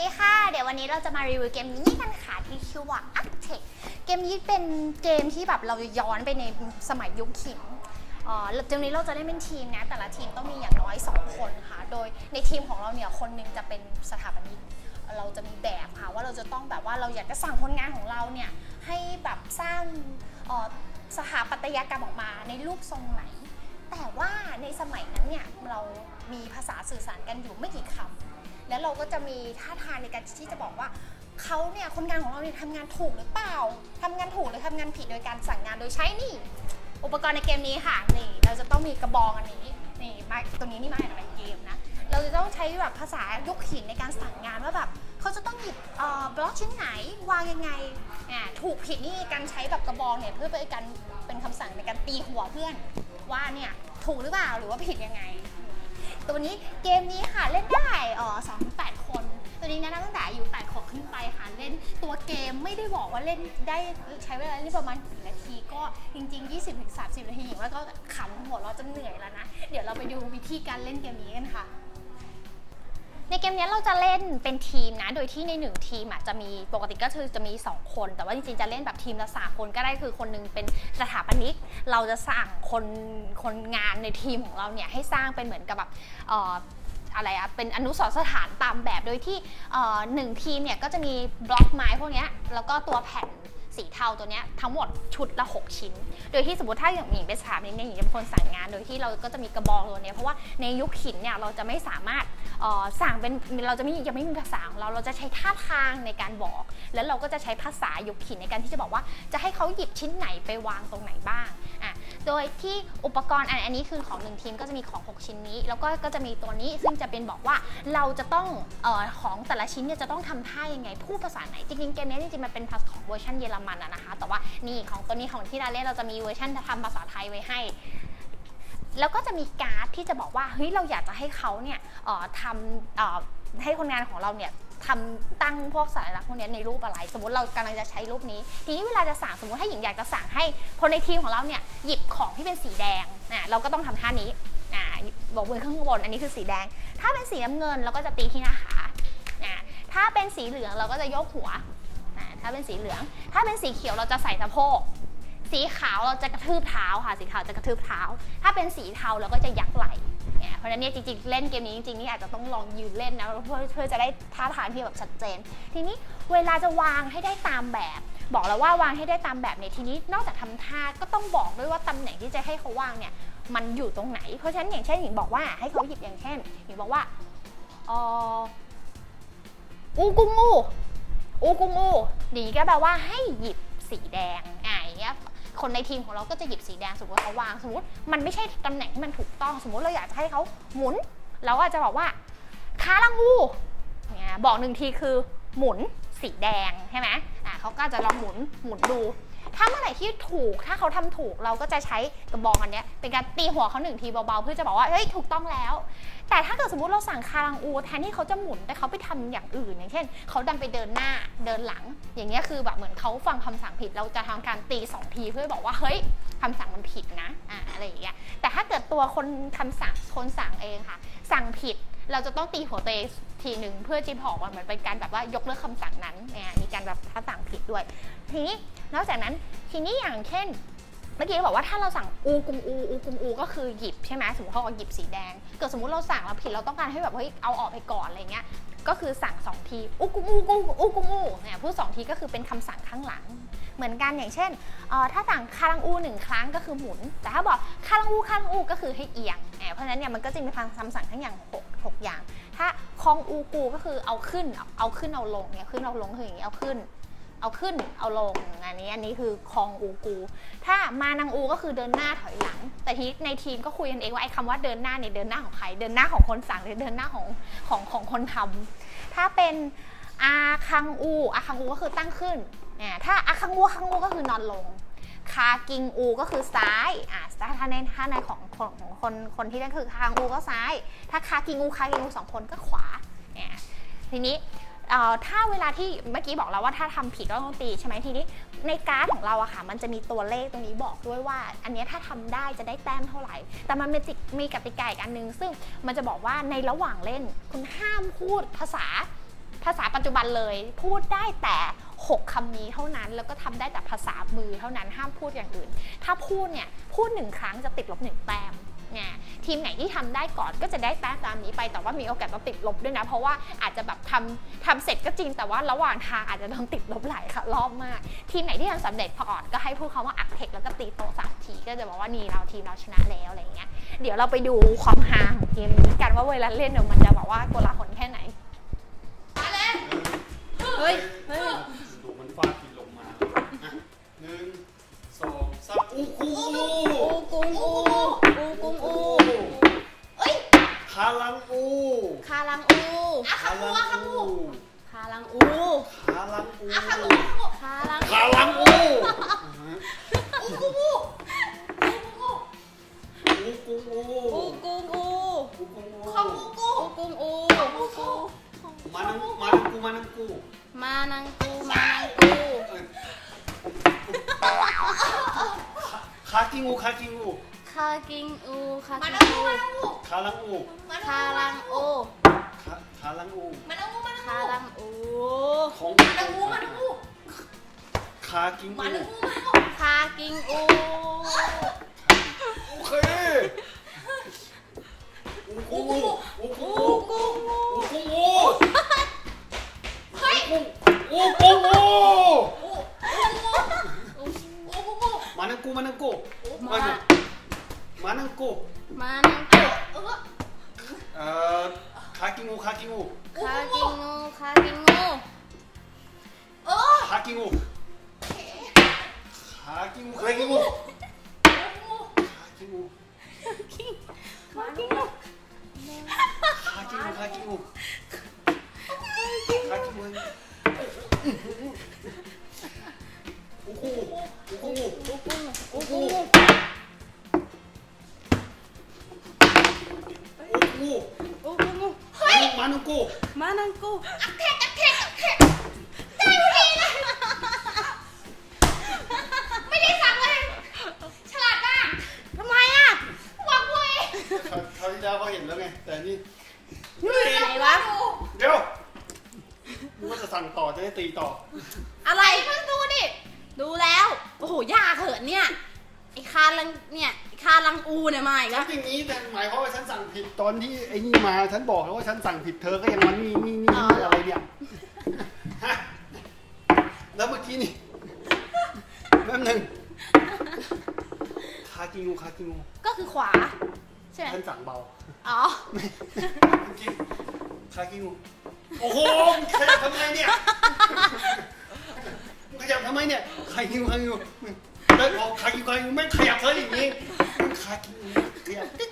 ดีค่ะ เดี๋ยววันนี้เราจะมารีวิวเกมนี้กันค่ะที่ชื่อว่า a c t e c เกมนี้เป็นเกมที่แบบเราย้อนไปในสมัยยุคหินอ๋อเกมนี้เราจะได้เป็นทีมนะ แต่ละทีมต้องมีอย่างน้อย 2 คนค่ะ โดยในทีมของเราเนี่ยคนหนึงจะเป็นสถาปนิกเราจะมีแบบค่ะว่าเราจะต้องแบบว่าเราอยากจะสั่งคนงานของเราเนี่ยให้แบบสร้างสถาปัตยกรรมออกมาในรูปทรงไหน แต่ว่าในสมัยนั้นเนี่ยเรามีภาษาสื่อสารกันอยู่ไม่กี่คำ แล้วเราก็จะมีท่าทางในการที่จะบอกว่าเขาเนี่ยคนงานของเราเนี่ยทำงานถูกหรือเปล่าทำงานถูกหรือทำงานผิดโดยการสั่งงานโดยใช้นี่ อุปกรณ์ในเกมนี้ค่ะนี่ เราจะต้องมีกระบองอันนี้นี่มาตรงนี้นี่มาจากในเกมนะเราจะต้องใช้แบบภาษายุคหินในการสั่งงานว่าแบบเขาจะต้องหยิบอ่อบล็อกชิ้นไหนวางยังไงอ่าถูกผิดนี่การใช้แบบกระบองเนี่ยเพื่อเป็นการเป็นคำสั่งในการตีหัวเพื่อน ว่าเนี่ยถูกหรือเปล่าหรือว่าผิดยังไง ตัวนี้เกมนี้ค่ะเล่นได้เออ ว่าเล่นได้ใช้เวลาเล่นประมาณกี่นาทีก็จริง ๆ 20ถึง30 นาทีหญิงว่าก็ขำหัวเราจนเหนื่อยแล้วนะ เดี๋ยวเราไปดูวิธีการเล่นเกมนี้กันค่ะในเกมนี้เราจะเล่นเป็นทีมนะ โดยที่ในหนึ่งทีมอะจะมีปกติก็คือจะมี 2 คน แต่ว่าจริงๆจะเล่นแบบทีมละสามคนก็ได้คือคนหนึงเป็นสถาปนิก เราจะสั่งคนคนงานในทีมของเราเนี่ยให้สร้างเป็นเหมือนกับแบบ อะไรอะเป็นอนุสรณ์สถานตามแบบ โดยที่เอ่อหนึ่งทีมเนี่ยก็จะมีบล็อกไม้พวกเนี้ยแล้วก็ตัวแผ่นสีเทาตัวเนี้ยทั้งหมดชุดละ 6 ชิ้น โดยที่สมมติถ้าอย่างหญิงเป็นสถาปนิกเนี่ยหญิงจะเป็นคนสั่งงาน โดยที่เราก็จะมีกระบองตัวเนี้ยเพราะว่าในยุคหินเนี่ยเราจะไม่สามารถเอ่อสั่งเป็นเราจะไม่ยังไม่มีภาษาของเราเราจะใช้ท่าทางในการบอก แล้วเราก็จะใช้ภาษายุคหินในการที่จะบอกว่าจะให้เขาหยิบชิ้นไหนไปวางตรงไหนบ้างอะโดยที่อุปกรณ์อันอันนี้คือของหนึ่งทีมก็จะมีของ 6 ชิ้นนี้ แล้วก็ก็จะมีตัวนี้ซึ่งจะเป็นบอกว่าเราจะต้องเออของแต่ละชิ้นเนี่ยจะต้องทำท่ายังไงพูดภาษาไหนจริงๆเกมนี้จริงๆมันเป็นภาษาของเวอร์ชันเยอรมันอะนะคะ แต่ว่านี่ของตัวนี้ของที่เราเล่นเราจะมีเวอร์ชันทำภาษาไทยไว้ให้ แล้วก็จะมีการ์ดที่จะบอกว่าเฮ้ยเราอยากจะให้เขาเนี่ยเอ่อทำเอ่อให้คนงานของเราเนี่ย ทำตั้งพวกสัญลักษณ์พวกเนี้ยในรูปอะไร สมมติเรากำลังจะใช้รูปนี้ ทีนี้เวลาจะสั่งสมมติถ้าหญิงอยากจะสั่งให้คนในทีมของเราเนี่ยหยิบของที่เป็นสีแดงนะเราก็ต้องทำท่านี้อ่าบอกมือข้างบนอันนี้คือสีแดง ถ้าเป็นสีน้ำเงินเราก็จะตีที่หน้าขาอ่าถ้าเป็นสีเหลืองเราก็จะยกหัวอ่าถ้าเป็นสีเหลือง ถ้าเป็นสีเขียวเราจะใส่สะโพกสีขาวเราจะกระทืบเท้าค่ะ สีขาวจะกระทืบเท้า ถ้าเป็นสีเทาเราก็จะยักไหล่ เนี่ยเพราะฉะนั้นเนี่ยจริงๆ เล่นเกมนี้จริงๆนี่อาจจะต้องลองยืนเล่นนะเพื่อเพื่อจะได้ท่าทางที่แบบชัดเจน ทีนี้เวลาจะวางให้ได้ตามแบบ บอกแล้วว่าวางให้ได้ตามแบบเนี่ยทีนี้ นอกจากทำท่าก็ต้องบอกด้วยว่าตำแหน่งที่จะให้เขาวางเนี่ยมันอยู่ตรงไหน เพราะฉะนั้นอย่างเช่นหญิงบอกว่าให้เขาหยิบอย่างเช่นหญิงบอกว่าออูกุงูอูกุงูดีก็แปลว่าให้หยิบสีแดงอ่าอย่างเงี้ย คนในทีมของเราก็จะหยิบสีแดงสมมติว่าเขาวางสมมติมันไม่ใช่ตำแหน่งที่มันถูกต้อง สมมติเราอยากจะให้เขาหมุนเราก็จะบอกว่าคาลังูเนี่ยบอกหนึ่งทีคือหมุนสีแดงใช่ไหมอะเขาก็จะลองหมุนหมุนดู ถ้าเมื่อไหร่ที่ถูกถ้าเขาทำถูกเราก็จะใช้กระบองอันเนี้ยเป็นการตีหัวเขาหนึ่งทีเบาๆเพื่อจะบอกว่าเฮ้ยถูกต้องแล้ว แต่ถ้าเกิดสมมติเราสั่งคารังอูแทนที่เขาจะหมุนแต่เขาไปทำอย่างอื่น อย่างเช่นเขาดันไปเดินหน้าเดินหลัง อย่างเงี้ยคือแบบเหมือนเขาฟังคำสั่งผิด เราจะทำการตีสองทีเพื่อบอกว่าเฮ้ยคำสั่งมันผิดนะอ่าอะไรอย่างเงี้ยแต่ถ้าเกิดตัวคนคำสั่งคนสั่งเองค่ะ สั่งผิด เราจะต้องตีหัวตัวเองทีหนึ่งเพื่อจีบอกว่าเหมือนเป็นการแบบว่ายกเลิกคำสั่งนั้นเนี่ยมีการแบบถ้าสั่งผิดด้วย ทีนี้นอกจากนั้นทีนี้อย่างเช่นเมื่อกี้บอกว่าถ้าเราสั่งอูกุงอูอูกุงอูก็คือหยิบใช่ไหมสมมติเขาเอาหยิบสีแดงเกิดสมมติเราสั่งเราผิดเราต้องการให้แบบเฮ้ยเอาออกไปก่อนอะไรเงี้ยก็คือสั่งสองทีอูกุงอูกุงอูกุงอูเนี่ยพูดสองทีก็คือเป็นคำสั่งข้างหลัง เหมือนกันอย่างเช่นถ้าสั่งคารังอูหนึ่งครั้งก็คือหมุน แต่ถ้าบอกคารังอูคารังอูก็คือให้เอียงแหมเพราะฉะนั้นเนี่ยมันก็จะมีคำสั่งทั้งอย่างหกหกอย่าง ถ้าคองอูกูก็คือเอาขึ้นเอาขึ้นเอาลงเนี่ยขึ้นเอาลงคืออย่างนี้เอาขึ้นเอาขึ้นเอาลงอันนี้อันนี้คือคองอูกู ถ้ามานังอูก็คือเดินหน้าถอยหลัง แต่ทีในทีมก็คุยกันเองว่าไอ้คำว่าเดินหน้าเนี่ยเดินหน้าของใคร เดินหน้าของคนสั่งหรือเดินหน้าของของของคนทำถ้าเป็นอาคังอูอาคังอูก็คือตั้งขึ้น เนี่ยถ้าอาคังอูคังอูก็คือนอนลง คากิงอูก็คือซ้ายอ่าถ้าในถ้าในของของของคนคนที่นั่นคือคางอูก็ซ้าย ถ้าคากิงอูคากิงอูสองคนก็ขวาเนี่ยทีนี้ถ้าเวลาที่เมื่อกี้บอกแล้วว่าถ้าทำผิดก็ต้องตีใช่ไหมทีนี้ในการ์ดของเราอะค่ะ มันจะมีตัวเลขตรงนี้บอกด้วยว่า อันนี้ถ้าทำได้จะได้แต้มเท่าไหร่ แต่มันมีจิมีกติกาอีกอันหนึง ซึ่งมันจะบอกว่าในระหว่างเล่นคุณห้ามพูดภาษา ภาษาปัจจุบันเลย พูดได้แต่ 6คำนี้เท่านั้น แล้วก็ทำได้แต่ภาษามือเท่านั้นห้ามพูดอย่างอื่น ถ้าพูดเนี่ยพูดหนึ่งครั้งจะติดลบหนึ่งแต้มเนี่ยทีมไหนที่ทำได้ก่อนก็จะได้แต้มตามนี้ไปแต่ว่ามีโอกาสต้องติดลบด้วยนะ เพราะว่าอาจจะแบบทำทำเสร็จก็จริงแต่ว่าระหว่างทางอาจจะต้องติดลบหลายค่ะรอบมาก ทีมไหนที่ทำสำเร็จพออดก็ให้พูดคำว่าอักเทคแล้วก็ตีโต๊ะสามทีก็จะบอกว่านี่เราทีมเราชนะแล้วอะไรเงี้ยเดี๋ยวเราไปดูความฮาของเกมนี้กันว่าเวลาเล่นเนี่ยมันจะแบบว่าโกลาหล เฮ้ย เฮ้ยดูมันฟาดทีลงมาอะหนึ่งสองสามอู้คูอูกุงอูอูกุงอูเอ้ยคาลังอูคาลังอูอะคาคังลัอูอะคังงอูอูคาลังอูคาลังอูอะคังอูอะคังอูคาลังคาลังอูอูกูกูอูกุงอูอูกุงอูอูกุงอูของอูกูอูกุงอูอูกู มานังมานังกูมานังกู มานังกูมานังกูเอ้ยคากิงอูคากิงอูคากิงอูคามากินังงอูอูมานังอูคาลังอูมาคาลังอูคาคาลังอูมานังอูมานังคาอูลังอูของมานังอูมานังอูคากิงมาอูนังอูมานังอูคากิงอูโอเคอูกุงอูอูกุอูงอูกุงอูอูกุงอูเฮ้ยอูกุงอูอูอูกูอูกู มานังกูมานังกูมามามานังกูมานังกูเออเอ่อคากิงูคากิงูคากิงอูคากิงอูเออ คากิงูคากิงูคากิงูคากิงูมากิงอูคากิงูคากิงูคากิงูอูกูอูกูอูกุงอูอูกุกูงอูกูอูกุงอูมานังกูมานังกูอักเทกอักเทกอักเทกได้พอดีเลยไม่ได้สั่งเลย ฉลาดมากทำไมอะวางไว้คราวที่แล้วเขาเห็นแล้วไง แต่นี่ไหนวะ เดี๋ยวนึกว่าจะสั่งต่อ จะได้ตีต่อ อะไรเพิ่งดูดิ ดูแล้ว โอ้โหยากเหินเนี่ย ไอ้คาลังเนี่ยไอ้คาลังอูเนี่ยมาอีกฉัแล้นวอย่างนี้แต่หมายความว่าฉันสั่งผิดตอนที่ไอ้นี่มาฉันบอกแล้วว่าฉันสั่งผิดเธอก็ยังมานี่นี่นี่อ๋อนี่อะไรเนี่ยฮะแล้วเมื่อกี้นี่แป๊บหนึงคากิงูคากิงูก็คือขวา ใช่ไหมฉันสั่งเบาอ๋อ เมื่อกี้คากิงู โอ้โหขยับทำไมเนี่ยขยับทำไมเนี่ยคากิงูคากิงแล้วพอคากิงูคากิงไม่ขยับเลยอย่างนี้คากิงูขยับติ๊ก